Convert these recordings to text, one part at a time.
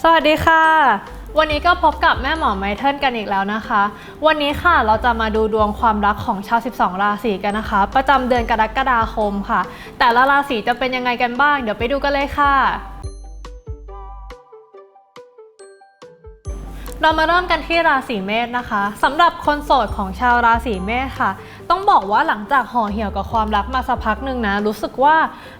สวัสดีค่ะ วันนี้ก็พบกับแม่หมอไมเทิลกันอีกแล้วนะคะ วันนี้ค่ะเราจะมาดูดวงความรักของชาว 12 ราศีกันนะคะ ประจำเดือนกรกฎาคมค่ะ แต่ละราศีจะเป็นยังไงกันบ้าง เดี๋ยวไปดูกันเลยค่ะ เรามาเริ่มกันที่ราศีเมษนะคะสำหรับคนโสดของชาวราศีเมษค่ะ ต้องบอกว่าหลังจากห่อเหี่ยวกับความรักมาสักพักหนึ่งนะ รู้สึกว่า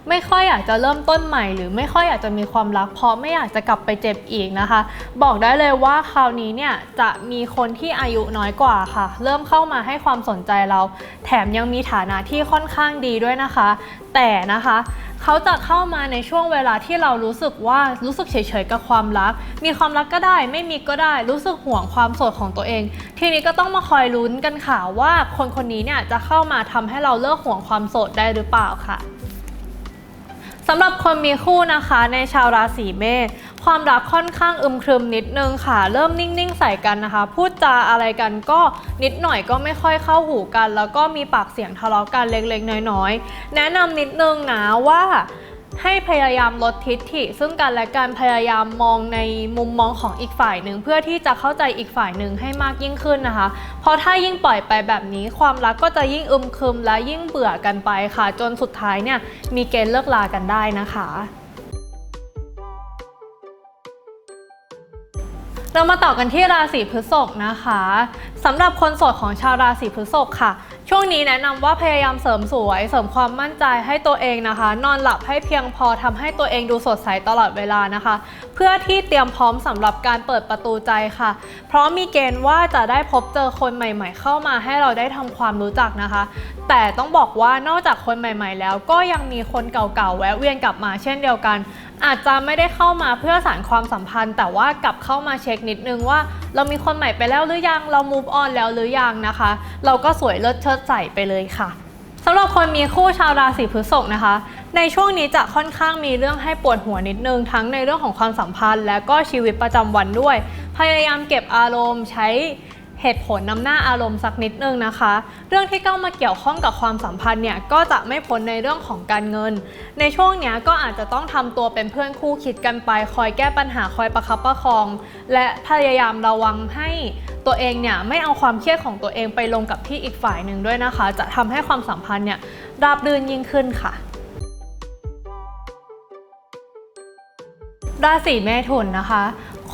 ไม่ค่อยอยากจะเริ่มต้นใหม่ หรือไม่ค่อยอยากจะมีความรักเพราะไม่อยากจะกลับไปเจ็บอีกนะคะ บอกได้เลยว่าคราวนี้เนี่ยจะมีคนที่อายุน้อยกว่าค่ะ เริ่มเข้ามาให้ความสนใจเรา แถมยังมีฐานะที่ค่อนข้างดีด้วยนะคะ แต่นะคะ เขาจะเข้ามาในช่วงเวลาที่เรารู้สึกว่ารู้สึกเฉยๆกับความรัก มีความรักก็ได้ ไม่มีก็ได้ รู้สึกห่วงความโสดของตัวเอง ทีนี้ก็ต้องมาคอยลุ้นกันค่ะว่าคนคนนี้เนี่ยจะเข้ามาทำให้เราเลิกห่วงความโสดได้หรือเปล่าค่ะ สำหรับคนมีคู่นะคะในชาวราศีเมษความรักค่อนข้างอึมครึมนิดนึงค่ะ เริ่มนิ่งๆใส่กันนะคะ พูดจาอะไรกันก็นิดหน่อยก็ไม่ค่อยเข้าหูกัน แล้วก็มีปากเสียงทะเลาะกันเล็กๆ น้อยๆ แนะนำนิดนึงนะว่า ให้พยายามลดทิฐิ ซึ่งกันและการพยายามมองในมุมมองของอีกฝ่ายหนึ่งเพื่อที่จะเข้าใจอีกฝ่ายหนึ่งให้มากยิ่งขึ้นนะคะ เพราะถ้ายิ่งปล่อยไปแบบนี้ ความรักก็จะยิ่งอึมครึมและยิ่งเบื่อกันไปค่ะ จนสุดท้ายเนี่ยมีเกณฑ์เลิกลากันได้นะคะ เรามาต่อกันที่ราศีพฤษภนะคะสำหรับคนโสดของชาวราศีพฤษภค่ะ ช่วงนี้แนะนำว่าพยายามเสริมสวย เสริมความมั่นใจให้ตัวเองนะคะ นอนหลับให้เพียงพอทำให้ตัวเองดูสดใสตลอดเวลานะคะ เพื่อที่เตรียมพร้อมสำหรับการเปิดประตูใจค่ะ เพราะมีเกณฑ์ว่าจะได้พบเจอคนใหม่ ๆ เข้ามาให้เราได้ทำความรู้จักนะคะ แต่ต้องบอกว่านอกจากคนใหม่ ๆ แล้วก็ยังมีคนเก่าๆแวะเวียนกลับมาเช่นเดียวกันอาจจะไม่ได้เข้ามาเพื่อสานความสัมพันธ์ แต่ว่ากลับเข้ามาเช็คนิดนึงว่า เรามีคนใหม่ไปแล้วหรือยังเรา move on แล้วหรือยังนะคะ เราก็สวยเลิศเชิดใสไปเลยค่ะสำหรับคนมีคู่ชาวราศีพฤษภนะคะ ในช่วงนี้จะค่อนข้างมีเรื่องให้ปวดหัวนิดนึง ทั้งในเรื่องของความสัมพันธ์ และก็ชีวิตประจำวันด้วย พยายามเก็บอารมณ์ใช้ เหตุผลนำหน้าอารมณ์สักนิดนึงนะคะ เรื่องที่เข้ามาเกี่ยวข้องกับความสัมพันธ์เนี่ยก็จะไม่พ้นในเรื่องของการเงิน ในช่วงเนี้ยก็อาจจะต้องทำตัวเป็นเพื่อนคู่คิดกันไป คอยแก้ปัญหาคอยประคับประคอง และพยายามระวังให้ตัวเองเนี่ยไม่เอาความเครียดของตัวเองไปลงกับที่อีกฝ่ายหนึ่งด้วยนะคะ จะทำให้ความสัมพันธ์เนี่ยราบรื่นยิ่งขึ้นค่ะราศีเมถุนนะคะ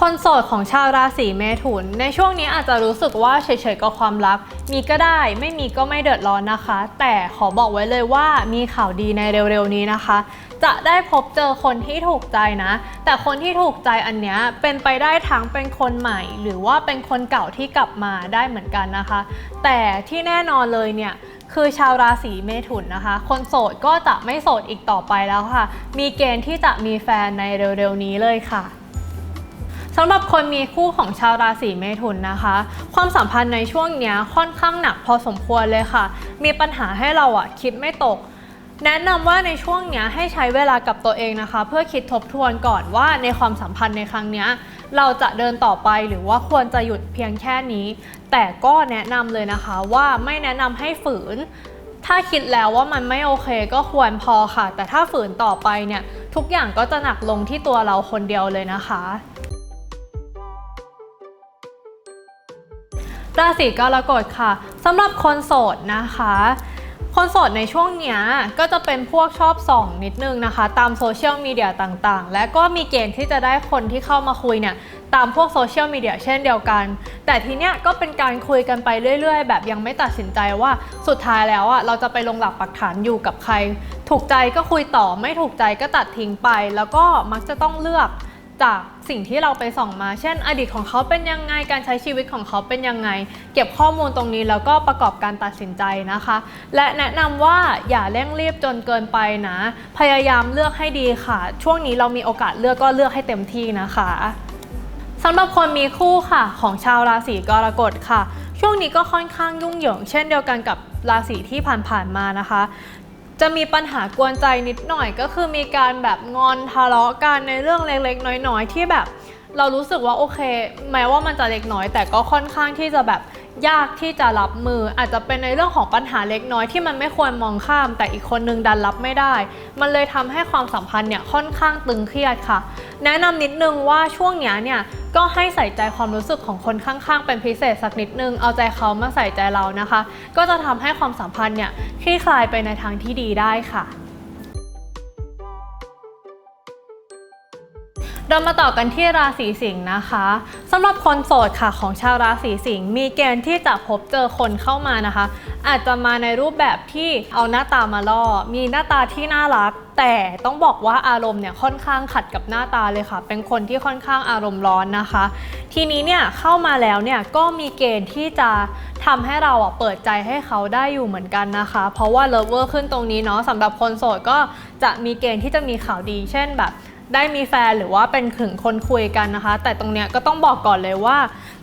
คนโสดของชาวราศีเมถุน ในช่วงนี้อาจจะรู้สึกว่าเฉยๆกับความรัก มีก็ได้ไม่มีก็ไม่เดือดร้อนนะคะ แต่ขอบอกไว้เลยว่ามีข่าวดีในเร็วๆนี้นะคะ จะได้พบเจอคนที่ถูกใจนะ แต่คนที่ถูกใจอันเนี้ยเป็นไปได้ทั้งเป็นคนใหม่ หรือว่าเป็นคนเก่าที่กลับมาได้เหมือนกันนะคะ แต่ที่แน่นอนเลยเนี่ยคือชาวราศีเมถุนนะคะ คนโสดก็จะไม่โสดอีกต่อไปแล้วค่ะ มีเกณฑ์ที่จะมีแฟนในเร็วๆนี้เลยค่ะ สำหรับคนมีคู่ของชาวราศีเมถุนนะคะ ความสัมพันธ์ในช่วงนี้ค่อนข้างหนักพอสมควรเลยค่ะ มีปัญหาให้เราอะคิดไม่ตก แนะนำว่าในช่วงนี้ให้ใช้เวลากับตัวเองนะคะ เพื่อคิดทบทวนก่อนว่าในความสัมพันธ์ในครั้งนี้เราจะเดินต่อไปหรือว่าควรจะหยุดเพียงแค่นี้ แต่ก็แนะนำเลยนะคะว่าไม่แนะนำให้ฝืน ถ้าคิดแล้วว่ามันไม่โอเคก็ควรพอค่ะ แต่ถ้าฝืนต่อไปเนี่ยทุกอย่างก็จะหนักลงที่ตัวเราคนเดียวเลยนะคะ ราศีกรกฎค่ะสำหรับคนโสดนะคะ คนโสดในช่วงเนี้ยก็จะเป็นพวกชอบส่องนิดนึงนะคะ ตามโซเชียลมีเดียต่างๆ และก็มีเกณฑ์ที่จะได้คนที่เข้ามาคุยเนี่ยตามพวกโซเชียลมีเดียเช่นเดียวกัน แต่ทีเนี้ยก็เป็นการคุยกันไปเรื่อย ๆ แบบยังไม่ตัดสินใจว่าสุดท้ายแล้วอะเราจะไปลงหลักปักฐานอยู่กับใคร ถูกใจก็คุยต่อไม่ถูกใจก็ตัดทิ้งไป แล้วก็มักจะต้องเลือกจาก สิ่งที่เราไปส่องมา เช่น อดีตของเขาเป็นยังไงการใช้ชีวิตของเขาเป็นยังไง เก็บข้อมูลตรงนี้แล้วก็ประกอบการตัดสินใจนะคะ และแนะนำว่าอย่าเร่งรีบจนเกินไปนะ พยายามเลือกให้ดีค่ะ ช่วงนี้เรามีโอกาสเลือกก็เลือกให้เต็มที่นะคะสำหรับคนมีคู่ค่ะ ของชาวราศีกรกฎค่ะ ช่วงนี้ก็ค่อนข้างยุ่งเหยิงเช่นเดียวกันกับราศีที่ผ่านๆมานะคะ จะมีปัญหากวนใจนิดหน่อยก็คือมีการแบบงอนทะเลาะกันในเรื่องเล็กๆ น้อยๆ ที่แบบ เรารู้สึกว่าโอเค แม้ว่ามันจะเล็กน้อย แต่ก็ค่อนข้างที่จะแบบยากที่จะรับมือ อาจจะเป็นในเรื่องของปัญหาเล็กน้อยที่มันไม่ควรมองข้าม แต่อีกคนนึงดันรับไม่ได้ มันเลยทำให้ความสัมพันธ์เนี่ยค่อนข้างตึงเครียดค่ะ แนะนำนิดนึงว่าช่วงเนี้ยเนี่ยก็ให้ใส่ใจความรู้สึกของคนข้างๆ เป็นพิเศษสักนิดนึง เอาใจเขามาใส่ใจเรานะคะ ก็จะทำให้ความสัมพันธ์เนี่ยคลี่คลายไปในทางที่ดีได้ค่ะ เรามาต่อกันที่ราศีสิงห์นะคะสำหรับคนโสดค่ะของชาวราศีสิงห์มีเกณฑ์ที่จะพบเจอคนเข้ามานะคะ อาจจะมาในรูปแบบที่เอาหน้าตามาล่อ มีหน้าตาที่น่ารัก แต่ต้องบอกว่าอารมณ์เนี่ยค่อนข้างขัดกับหน้าตาเลยค่ะ เป็นคนที่ค่อนข้างอารมณ์ร้อนนะคะ ทีนี้เนี่ยเข้ามาแล้วเนี่ยก็มีเกณฑ์ที่จะทำให้เราอะเปิดใจให้เขาได้อยู่เหมือนกันนะคะ เพราะว่าเลิฟเวอร์ขึ้นตรงนี้เนาะสำหรับคนโสดก็จะมีเกณฑ์ที่จะมีข่าวดี เช่นแบบ ได้มีแฟนหรือว่าเป็นถึงคนคุยกันนะคะ แต่ตรงเนี้ยก็ต้องบอกก่อนเลยว่า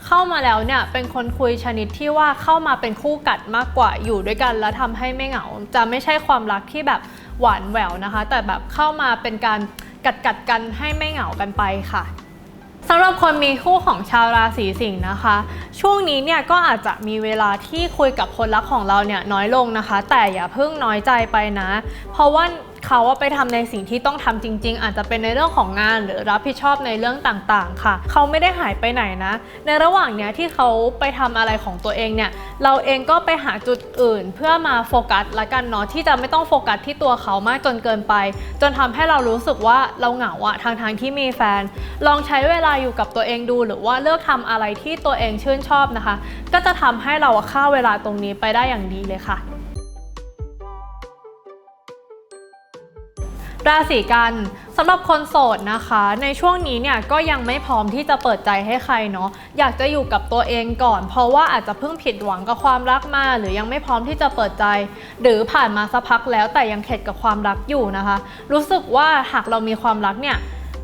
เข้ามาแล้วเนี่ยเป็นคนคุยชนิดที่ว่าเข้ามาเป็นคู่กัดมากกว่าอยู่ด้วยกัน แล้วทำให้ไม่เหงา จะไม่ใช่ความรักที่แบบหวานแหววนะคะ แต่แบบเข้ามาเป็นการกัดกัดกันให้ไม่เหงากันไปค่ะสำหรับคนมีคู่ของชาวราศีสิงห์นะคะ ช่วงนี้เนี่ยก็อาจจะมีเวลาที่คุยกับคนรักของเราเนี่ยน้อยลงนะคะ แต่อย่าเพิ่งน้อยใจไปนะ เพราะว่า เขาว่าไปทำในสิ่งที่ต้องทำจริง ๆ อาจจะเป็นในเรื่องของงานหรือรับผิดชอบในเรื่องต่างๆ ค่ะ เขาไม่ได้หายไปไหนนะ ในระหว่างเนี้ยที่เขาไปทำอะไรของตัวเองเนี่ย เราเองก็ไปหาจุดอื่น เพื่อมาโฟกัสละกันเนาะที่จะไม่ต้องโฟกัสที่ตัวเขามากจนเกินไป จนทำให้เรารู้สึกว่าเราเหงาอะทางทางๆที่มีแฟน ลองใช้เวลาอยู่กับตัวเองดูหรือว่าเลือกทำอะไรที่ตัวเองชื่นชอบนะคะ ก็จะทำให้เราฆ่าเวลาตรงนี้ไปได้อย่างดีเลยค่ะ ราศีกันสำหรับคนโสดนะคะ ในช่วงนี้เนี่ยก็ยังไม่พร้อมที่จะเปิดใจให้ใครเนาะอยากจะอยู่กับตัวเองก่อน เพราะว่าอาจจะเพิ่งผิดหวังกับความรักมา หรือยังไม่พร้อมที่จะเปิดใจ หรือผ่านมาสักพักแล้วแต่ยังเข็ดกับความรักอยู่นะคะ รู้สึกว่าหากเรามีความรักเนี่ย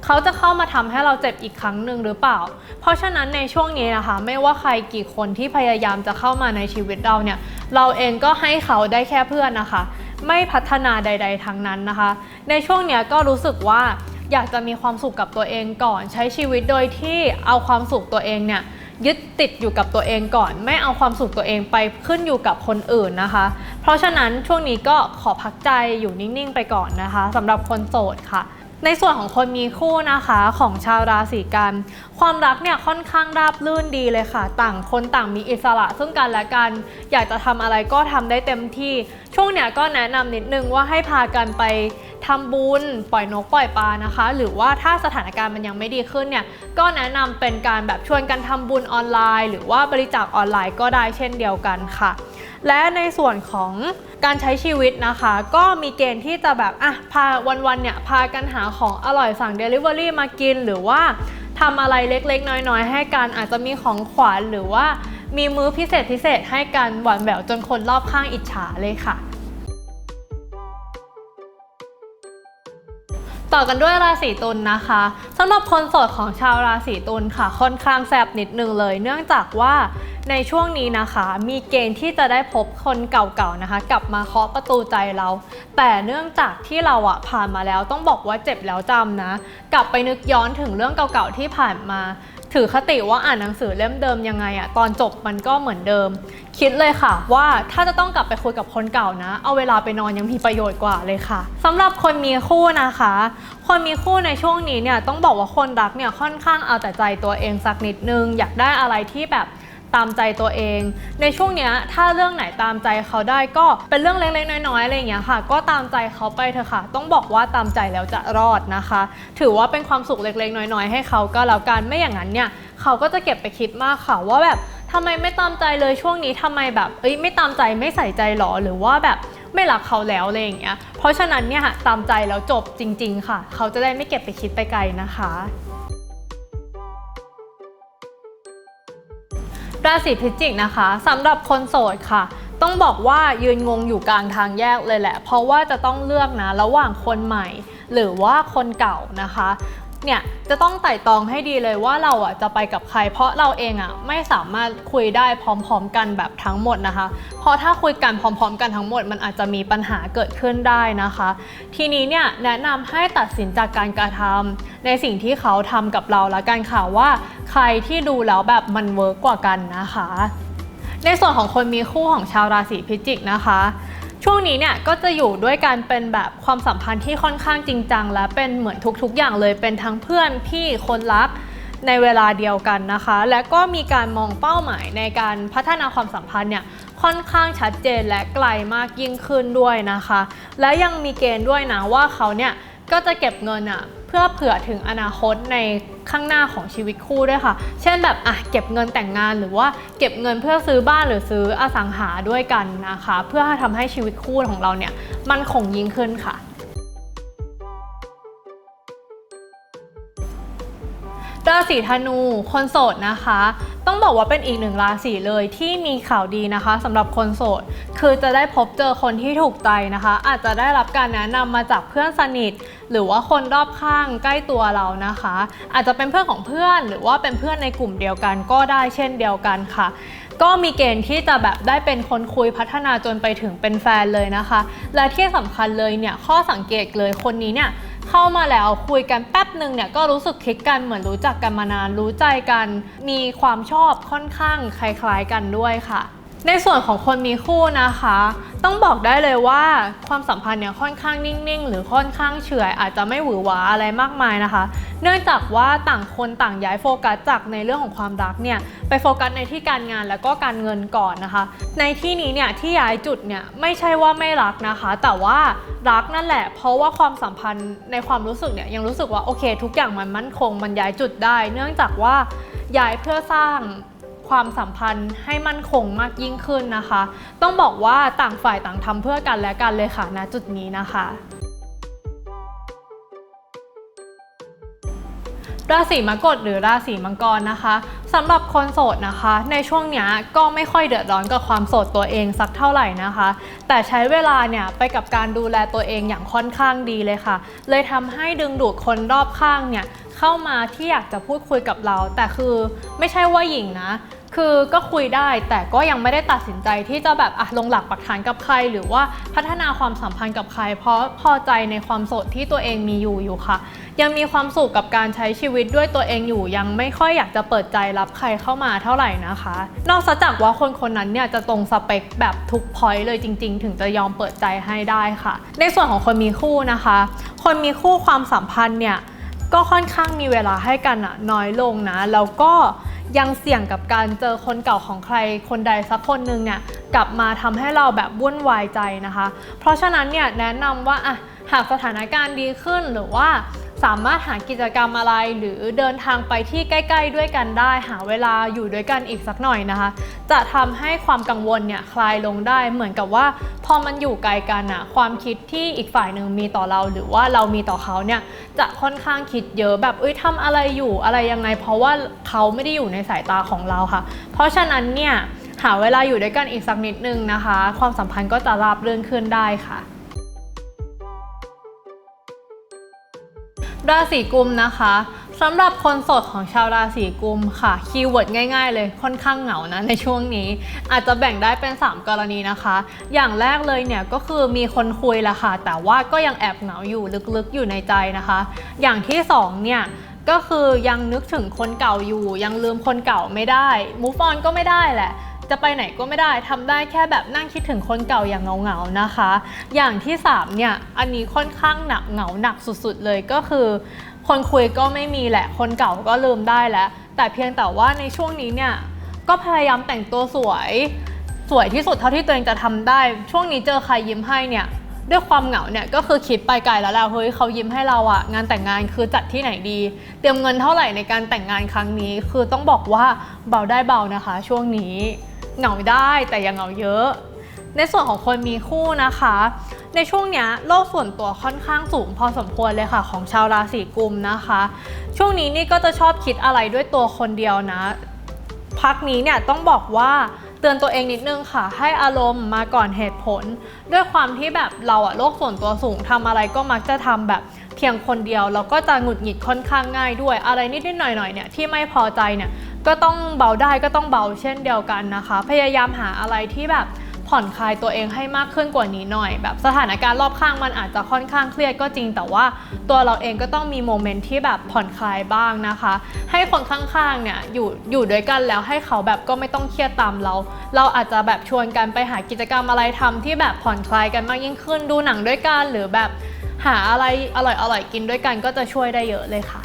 เขาจะเข้ามาทำให้เราเจ็บอีกครั้งหนึ่งหรือเปล่า เพราะฉะนั้นในช่วงนี้นะคะ ไม่ว่าใครกี่คนที่พยายามจะเข้ามาในชีวิตเราเนี่ย เราเองก็ให้เขาได้แค่เพื่อนนะคะ ไม่พัฒนาใด ๆทั้งนั้นนะคะ ในช่วงเนี้ยก็รู้สึกว่าอยากจะมีความสุขกับตัวเองก่อน ใช้ชีวิตโดยที่เอาความสุขตัวเองเนี่ยยึดติดอยู่กับตัวเองก่อน ไม่เอาความสุขตัวเองไปขึ้นอยู่กับคนอื่นนะคะ เพราะฉะนั้นช่วงนี้ก็ขอพักใจอยู่นิ่งๆไปก่อนนะคะสำหรับคนโสดค่ะ ในส่วนของคนมีคู่นะคะของชาวราศีกัน ความรักเนี่ยค่อนข้างราบรื่นดีเลยค่ะ ต่างคนต่างมีอิสระซึ่งกันและกัน อยากจะทำอะไรก็ทำได้เต็มที่ ช่วงเนี้ยก็แนะนำนิดนึงว่าให้พากันไปทำบุญปล่อยนกปล่อยปลานะคะ หรือว่าถ้าสถานการณ์มันยังไม่ดีขึ้นเนี่ยก็แนะนำเป็นการแบบชวนกันทำบุญออนไลน์ หรือว่าบริจาคออนไลน์ก็ได้เช่นเดียวกันค่ะ และในส่วนของการใช้ชีวิตนะคะ ก็มีเกณฑ์ที่จะแบบอะพาวันๆเนี่ยพากันหาของอร่อยสั่ง Delivery มากินหรือว่าทำอะไรเล็กๆ น้อยๆ ให้กันอาจจะมีของขวัญหรือว่ามีมื้อพิเศษพิเศษให้กันหวานแหววจนคนรอบข้างอิจฉาเลยค่ะ ต่อกันด้วยราศีตุลนะคะสำหรับคนโสดของชาวราศีตุลค่ะ ค่อนข้างแสบนิดนึงเลย เนื่องจากว่าในช่วงนี้นะคะ มีเกณฑ์ที่จะได้พบคนเก่าๆนะคะ กลับมาเคาะประตูใจเรา แต่เนื่องจากที่เราอะผ่านมาแล้วต้องบอกว่าเจ็บแล้วจำนะ กลับไปนึกย้อนถึงเรื่องเก่าๆที่ผ่านมา ถือคติว่าอ่านหนังสือเล่มเดิมยังไงอะตอนจบมันก็เหมือนเดิม คิดเลยค่ะ ว่าถ้าจะต้องกลับไปคุยกับคนเก่านะ เอาเวลาไปนอนยังมีประโยชน์กว่าเลยค่ะสำหรับคนมีคู่นะคะ คนมีคู่ในช่วงนี้เนี่ยต้องบอกว่าคนรักเนี่ยค่อนข้างเอาแต่ใจตัวเองสักนิดนึง อยากได้อะไรที่แบบ ตามใจตัวเอง ในช่วงเนี้ยถ้าเรื่องไหนตามใจเขาได้ก็เป็นเรื่องเล็กๆน้อยๆอะไรอย่างเงี้ยค่ะ ก็ตามใจเขาไปเถอะค่ะ ต้องบอกว่าตามใจแล้วจะรอดนะคะ ถือว่าเป็นความสุขเล็กๆน้อยๆให้เขาก็แล้วกันไม่อย่างนั้นเนี่ยเขาก็จะเก็บไปคิดมากค่ะว่าแบบทำไมไม่ตามใจเลยช่วงนี้ทำไมแบบเอ้ยไม่ตามใจไม่ใส่ใจหรอหรือว่าแบบไม่รักเขาแล้วอะไรอย่างเงี้ย เพราะฉะนั้นเนี่ยตามใจแล้วจบจริง ๆ ค่ะ เขาจะได้ไม่เก็บไปคิดไปไกลนะคะ ราศีพิจิกนะคะสำหรับคนโสดค่ะ ต้องบอกว่ายืนงงอยู่กลางทางแยกเลยแหละ เพราะว่าจะต้องเลือกนะ ระหว่างคนใหม่ หรือว่าคนเก่านะคะ เนี่ยจะต้องไต่ตองให้ดีเลยว่าเราอะจะไปกับใคร เพราะเราเองอะไม่สามารถคุยได้พร้อม ๆ กันแบบทั้งหมดนะคะ เพราะถ้าคุยกันพร้อม ๆ กันทั้งหมด มันอาจจะมีปัญหาเกิดขึ้นได้นะคะ ทีนี้เนี่ยแนะนำให้ตัดสินจากการกระทำในสิ่งที่เขาทำกับเราละกันค่ะว่า ใครที่ดูแล้วแบบมันเวิร์กกว่ากันนะคะ ในส่วนของคนมีคู่ของชาวราศีพิจิกนะคะ ช่วงนี้เนี่ยก็จะอยู่ด้วยกันเป็นแบบความสัมพันธ์ที่ค่อนข้างจริงจัง และเป็นเหมือนทุกๆ อย่างเลยเป็นทั้งเพื่อนพี่คนรักในเวลาเดียวกันนะคะ และก็มีการมองเป้าหมายในการพัฒนาความสัมพันธ์เนี่ยค่อนข้างชัดเจนและไกลมากยิ่งขึ้นด้วยนะคะ และยังมีเกณฑ์ด้วยนะว่าเขาเนี่ยก็จะเก็บเงินอะ พื่อเผื่อถึงอนาคตในข้างหน้าของชีวิตคู่ด้วยค่ะ เช่นแบบอะเก็บเงินแต่งงานหรือว่าเก็บเงินเพื่อซื้อบ้านหรือซื้ออสังหาด้วยกันนะคะ เพื่อทำให้ชีวิตคู่ของเราเนี่ยมันคงยิ่งขึ้นค่ะ ราศีธนู คนโสดนะคะ ต้องบอกว่าเป็นอีกหนึ่งราศีเลยที่มีข่าวดีนะคะสำหรับคนโสด คือจะได้พบเจอคนที่ถูกใจนะคะ อาจจะได้รับการแนะนำมาจากเพื่อนสนิท หรือว่าคนรอบข้างใกล้ตัวเรานะคะ อาจจะเป็นเพื่อนของเพื่อน หรือว่าเป็นเพื่อนในกลุ่มเดียวกันก็ได้เช่นเดียวกันค่ะก็มีเกณฑ์ที่จะแบบได้เป็นคนคุยพัฒนาจนไปถึงเป็นแฟนเลยนะคะ และที่สำคัญเลยเนี่ยข้อสังเกตเลยคนนี้เนี่ย เข้ามาแล้วคุยกันแป๊บหนึ่งเนี่ยก็รู้สึกคลิกกันเหมือนรู้จักกันมานานรู้ใจกัน มีความชอบค่อนข้างคล้ายๆกันด้วยค่ะ ในส่วนของคนมีคู่นะคะ ต้องบอกได้เลยว่าความสัมพันธ์เนี่ยค่อนข้างนิ่งๆ หรือค่อนข้างเฉื่อยอาจจะไม่หวือหวาอะไรมากมายนะคะ เนื่องจากว่าต่างคนต่างย้ายโฟกัสจากในเรื่องของความรักเนี่ยไปโฟกัสในที่การงานแล้วก็การเงินก่อนนะคะ ในที่นี้เนี่ยที่ย้ายจุดเนี่ยไม่ใช่ว่าไม่รักนะคะ แต่ว่ารักนั่นแหละ เพราะว่าความสัมพันธ์ในความรู้สึกเนี่ยยังรู้สึกว่าโอเค ทุกอย่างมันมั่นคง มันย้ายจุดได้ เนื่องจากว่าย้ายเพื่อสร้างความสัมพันธ์ให้มั่นคงมากยิ่งขึ้นนะคะ ต้องบอกว่าต่างฝ่ายต่างทำเพื่อกันและกันเลยค่ะณจุดนี้นะคะ ราศีมกฎหรือราศีมังกรนะคะสำหรับคนโสดนะคะ ในช่วงนี้ก็ไม่ค่อยเดือดร้อนกับความโสดตัวเองสักเท่าไหร่นะคะ แต่ใช้เวลาเนี่ยไปกับการดูแลตัวเองอย่างค่อนข้างดีเลยค่ะ เลยทำให้ดึงดูดคนรอบข้างเนี่ยเข้ามาที่อยากจะพูดคุยกับเรา แต่คือไม่ใช่ว่าหญิงนะ คือก็คุยได้แต่ก็ยังไม่ได้ตัดสินใจที่จะแบบอะลงหลักปักฐานกับใคร หรือว่าพัฒนาความสัมพันธ์กับใคร เพราะพอใจในความโสดที่ตัวเองมีอยู่อยู่ค่ะ ยังมีความสุขกับการใช้ชีวิตด้วยตัวเองอยู่ ยังไม่ค่อยอยากจะเปิดใจรับใครเข้ามาเท่าไหร่นะคะ นอกจากว่าคนคนนั้นเนี่ยจะตรงสเปคแบบทุกพอยต์เลยจริง ๆ ถึงจะยอมเปิดใจให้ได้ค่ะ ในส่วนของคนมีคู่นะคะ คนมีคู่ความสัมพันธ์เนี่ยก็ค่อนข้างมีเวลาให้กันอะน้อยลงนะ แล้วก็ ยังเสี่ยงกับการเจอคนเก่าของใครคนใดสักคนหนึ่งเนี่ยกลับมาทำให้เราแบบวุ่นวายใจนะคะ เพราะฉะนั้นเนี่ยแนะนำว่าอะหากสถานการณ์ดีขึ้นหรือว่า สามารถหากิจกรรมอะไรหรือเดินทางไปที่ใกล้ ๆ ด้วยกันได้ หาเวลาอยู่ด้วยกันอีกสักหน่อยนะคะ จะทำให้ความกังวลเนี่ยคลายลงได้เหมือนกับว่า พอมันอยู่ไกลกันอะความคิดที่อีกฝ่ายหนึ่งมีต่อเรา หรือว่าเรามีต่อเขาเนี่ยจะค่อนข้างคิดเยอะแบบเอ้ยทำอะไรอยู่อะไรยังไง เพราะว่าเขาไม่ได้อยู่ในสายตาของเราค่ะ เพราะฉะนั้นเนี่ยหาเวลาอยู่ด้วยกันอีกสักนิดนึงนะคะ ความสัมพันธ์ก็จะราบรื่นขึ้นได้ค่ะ ราศีกุมนะคะสำหรับคนโสดของชาวราศีกุมค่ะคีย์เวิร์ดง่ายๆเลยค่อนข้างเหงานะในช่วงนี้ อาจจะแบ่งได้เป็น 3 กรณีนะคะ อย่างแรกเลยเนี่ยก็คือมีคนคุยละค่ะ แต่ว่าก็ยังแอบเหงาอยู่ลึกๆอยู่ในใจนะคะ อย่างที่2เนี่ยก็คือยังนึกถึงคนเก่าอยู่ ยังลืมคนเก่าไม่ได้ move on ก็ไม่ได้แหละ จะไปไหนก็ไม่ได้ทำได้แค่แบบนั่งคิดถึงคนเก่าอย่างเหงาๆนะคะ อย่างที่3เนี่ยอันนี้ค่อนข้างหนักเหงาหนักสุดๆเลยก็คือ คนคุยก็ไม่มีแหละ คนเก่าก็ลืมได้แล้ว แต่เพียงแต่ว่าในช่วงนี้เนี่ยก็พยายามแต่งตัวสวย สวยที่สุดเท่าที่ตัวเองจะทำได้ ช่วงนี้เจอใครยิ้มให้เนี่ย ด้วยความเหงาเนี่ยก็คือคิดไปไกลแล้วแหละเฮ้ยเขายิ้มให้เราอะงานแต่งงานคือจัดที่ไหนดี เตรียมเงินเท่าไหร่ในการแต่งงานครั้งนี้ คือต้องบอกว่าเบาได้เบานะคะ ช่วงนี้เหงาได้แต่อยังเหงาเยอะ ในส่วนของคนมีคู่นะคะ ในช่วงนี้โลกส่วนตัวค่อนข้างสูงพอสมควรเลยค่ะ ของชาวราศีกุมนะคะ ช่วงนี้นี่ก็จะชอบคิดอะไรด้วยตัวคนเดียวนะพักนี้เนี่ยต้องบอกว่า เตือนตัวเองนิดนึงค่ะ ให้อารมณ์มาก่อนเหตุผล ด้วยความที่แบบเราอะโลกส่วนตัวสูงทำอะไรก็มักจะทำแบบเพียงคนเดียวเราก็จะหงุดหงิดค่อนข้างง่ายด้วย อะไรนิดนิดหน่อยหน่อยเนี่ยที่ไม่พอใจเนี่ยก็ต้องเบาได้ก็ต้องเบาเช่นเดียวกันนะคะ พยายามหาอะไรที่แบบ ผ่อนคลายตัวเองให้มากขึ้นกว่านี้หน่อย แบบสถานการณ์รอบข้างมันอาจจะค่อนข้างเครียดก็จริง แต่ว่าตัวเราเองก็ต้องมีโมเมนต์ที่แบบผ่อนคลายบ้างนะคะ ให้คนข้างๆเนี่ยอยู่อยู่ด้วยกันแล้วให้เขาแบบก็ไม่ต้องเครียดตามเรา เราอาจจะแบบชวนกันไปหากิจกรรมอะไรทำที่แบบผ่อนคลายกันมากยิ่งขึ้นดูหนังด้วยกันหรือแบบหาอะไรอร่อยๆกินด้วยกันก็จะช่วยได้เยอะเลยค่ะ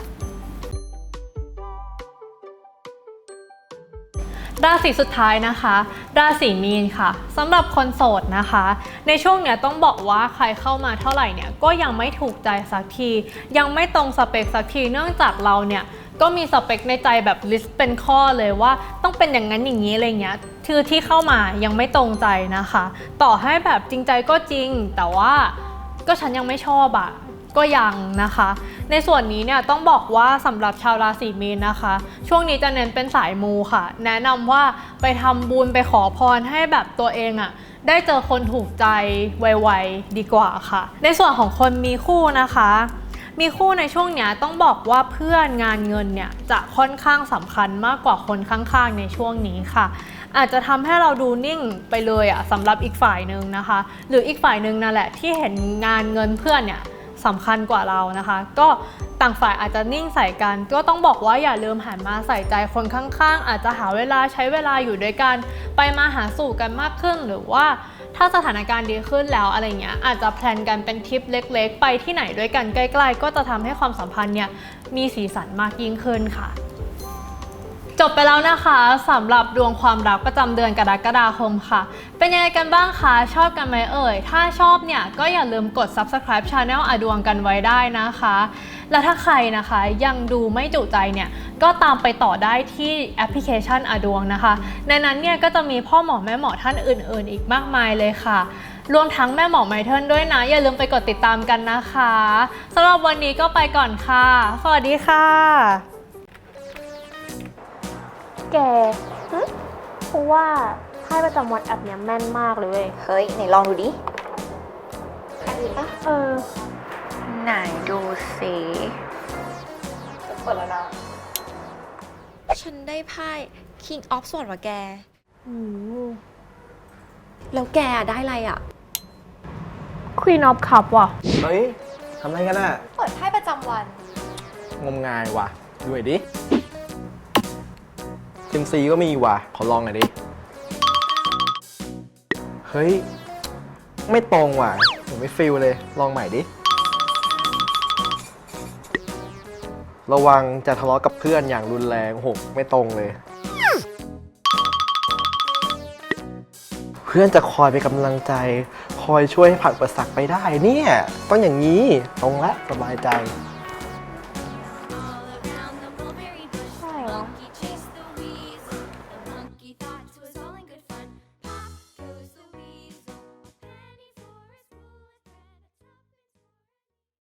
ราศีสุดท้ายนะคะ ราศีมีนค่ะสำหรับคนโสดนะคะ ในช่วงเนี้ยต้องบอกว่าใครเข้ามาเท่าไหร่เนี่ยก็ยังไม่ถูกใจสักที ยังไม่ตรงสเปคสักทีเนื่องจากเราเนี่ยก็มีสเปคในใจแบบลิสต์เป็นข้อเลยว่าต้องเป็นอย่างนั้นอย่างนี้อะไรเงี้ยคือที่เข้ามายังไม่ตรงใจนะคะ ต่อให้แบบจริงใจก็จริง แต่ว่าก็ฉันยังไม่ชอบอะ ก็ยังนะคะ ในส่วนนี้เนี่ยต้องบอกว่าสำหรับชาวราศีมีนนะคะ ช่วงนี้จะเน้นเป็นสายมูค่ะ แนะนำว่าไปทำบุญไปขอพรให้แบบตัวเองอะ่ะได้เจอคนถูกใจไวๆดีกว่าค่ะ ในส่วนของคนมีคู่นะคะมีคู่ในช่วงนี้ต้องบอกว่าเพื่อนงานเงินเนี่ยจะค่อนข้างสำคัญมากกว่าคนข้างๆในช่วงนี้ค่ะ อาจจะทำให้เราดูนิ่งไปเลยอะสำหรับอีกฝ่ายหนึ่งนะคะ หรืออีกฝ่ายหนึ่งนั่นแหละที่เห็นงานเงินเพื่อนเนี่ย สำคัญกว่าเรานะคะ ก็ต่างฝ่ายอาจจะนิ่งใส่กัน ก็ต้องบอกว่าอย่าลืมหันมาใส่ใจคนข้างๆ อาจจะหาเวลาใช้เวลาอยู่ด้วยกัน ไปมาหาสู่กันมากขึ้นหรือว่าถ้าสถานการณ์ดีขึ้นแล้วอะไรเงี้ยอาจจะแพลนกันเป็นทริปเล็ก ๆ ไปที่ไหนด้วยกันใกล้ ๆ ก็จะทำให้ความสัมพันธ์เนี่ยมีสีสันมากยิ่งขึ้นค่ะ จบไปแล้วนะคะสำหรับดวงความรักประจำเดือนกรกฎาคมค่ะ เป็นยังไงกันบ้างคะ ชอบกันไหมเอ่ย ถ้าชอบเนี่ย ก็อย่าลืมกด subscribe channel อดวงกันไว้ได้นะคะ แล้วถ้าใครนะคะยังดูไม่จุใจเนี่ย ก็ตามไปต่อได้ที่แอปพลิเคชันอดวงนะคะ ในนั้นเนี่ยก็จะมีพ่อหมอแม่หมอท่านอื่น ๆ อีกมากมายเลยค่ะรวมทั้งแม่หมอไมเทิลด้วยนะ อย่าลืมไปกดติดตามกันนะคะสำหรับวันนี้ก็ไปก่อนค่ะ สวัสดีค่ะ แกเพราะว่าไพ่ประจำวันแอปเนี้ยแม่นมากเลยเว้ยเฮ้ย ไหนลองดูดิแค่นี้ปะเออ ไหนดูสิเปิดแล้วนะ ฉันได้ไพ่ King of Swords ว่ะแกอืมแล้วแกได้อะไรอะ Queen of Cup ว่ะ เฮ้ย ทำอะไรกันอะ เปิดไพ่ประจำวัน งมงายว่ะดูหน่อยดิ ซิมซีก็มีว่ะ ขอลองหน่อยดิ เฮ้ย ไม่ตรงว่ะผมไม่ฟิลเลย ลองใหม่ดิ ระวังจะทะเลาะกับเพื่อนอย่างรุนแรงโหไม่ตรงเลย เพื่อนจะคอยเป็นกำลังใจ คอยช่วยให้ผ่านอุปสรรคไปได้เนี่ย ต้องอย่างนี้ ตรงและสบายใจ